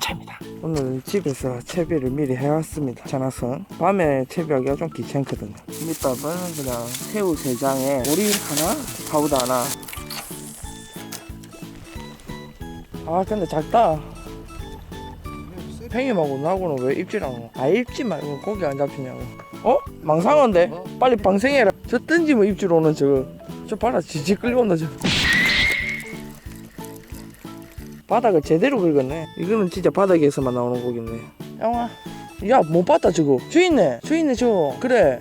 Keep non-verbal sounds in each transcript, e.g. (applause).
차입니다. 오늘 집에서 채비를 미리 해왔습니다. 자나선 밤에 채비하기가 좀 귀찮거든요. 밑밥은 그냥 새우 세 장에 오리 하나, 파우더 하나. 아 근데 작다. 팽이하고 나하고는 왜 입질 안 와? 아 입지 말고 고기 안 잡히냐고. 어? 망상한데? 빨리 방생해라. 저 던지면 입질 오는 저거. 저 봐라 지지 끌려온다 저. 바닥을 제대로 긁었네. 이거는 진짜 바닥에서만 나오는 고기네. 영아, 야, 못 봤다, 저거. 주인네, 주인네, 저거. 그래.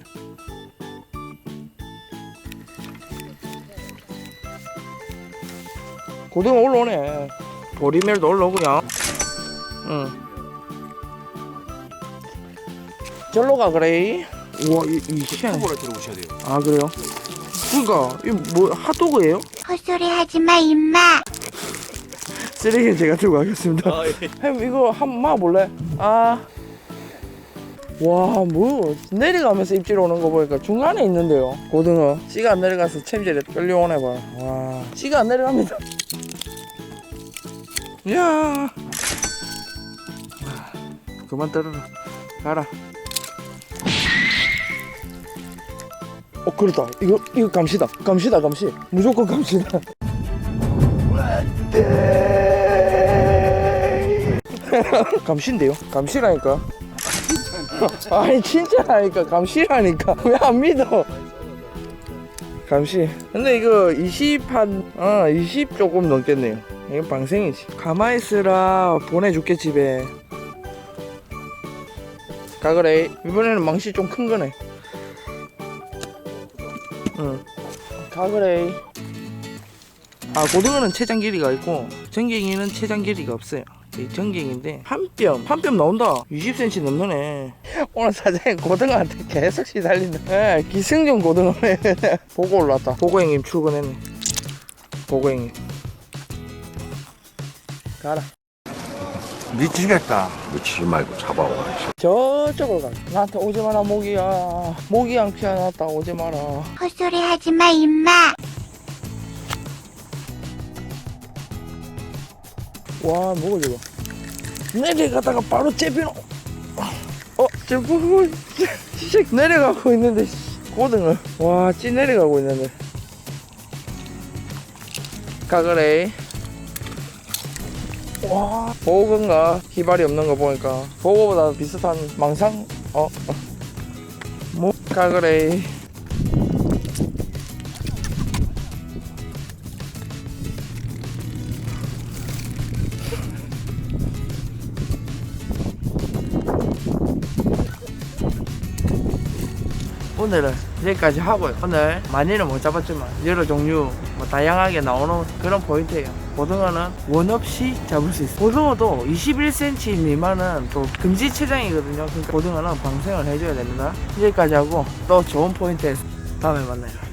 고등어 올라오네. 보리멸도 올라오고요. 응. 절로 가, 그래. 우와, 이, 이 시간. 를 들어오셔야 돼요. 아, 그래요? 그니까, 이 뭐, 핫도그예요 헛소리 하지 마, 임마. 쓰레기는 제가 들고 가겠습니다. 아, 예. 형 이거 한번 볼래? 아. 와, 뭐 내려가면서 입질 오는 거 보니까 중간에 있는데요. 고등어. 씨가 안 내려가서 챔질에 끌려오네 봐. 와, 씨가 안 내려갑니다. 야. 아, 그만 떨어라. 가라. 어, 그렇다. 이거 이거 감시다. 감시다, 감시. 무조건 감시다. (laughs) 감시인데요? 감시라니까. (laughs) 아니 진짜라니까 감시라니까 (laughs) 왜 안 믿어? 감시. 근데 이거 20한 어20 조금 넘겠네요. 이거 방생이지. 가만히 있으라 보내줄게 집에. 가그래. 이번에는 망치 좀 큰 거네. 응. 가그래. 아 고등어는 체장 길이가 있고 전갱이는 체장 길이가 없어요. 이 전갱인데 한 뼘 한 뼘 나온다. 20cm 넘는 오늘 사장님 고등어한테 계속 시달린다. 예 기승전 고등어네. (laughs) 보고 올라왔다. 보고 형님 출근했네. 보고 형님. 가라. 미치겠다. 미치지 말고 잡아와. 저쪽으로 가. 나한테 오지 마라 모기야. 모기 양 피어났다 오지 마라. 헛소리 하지 마, 임마. 와 뭐가 저거. 내려가다가 바로 째비노. 어 저거 진짜 내려가고 있는데 씨, 고등어. 와찌 내려가고 있는데. 가그래 와 보건가 희발이 없는 거 보니까 보고보다 비슷한 망상? 어, 어. 뭐? 가그래 오늘은 여기까지 하고요. 오늘 많이는 못 잡았지만 여러 종류 뭐 다양하게 나오는 그런 포인트예요. 고등어는 원 없이 잡을 수 있어요. 고등어도 21cm 미만은 또 금지 체장이거든요. 그러니까 고등어는 방생을 해줘야 됩니다. 여기까지 하고 또 좋은 포인트에서 다음에 만나요.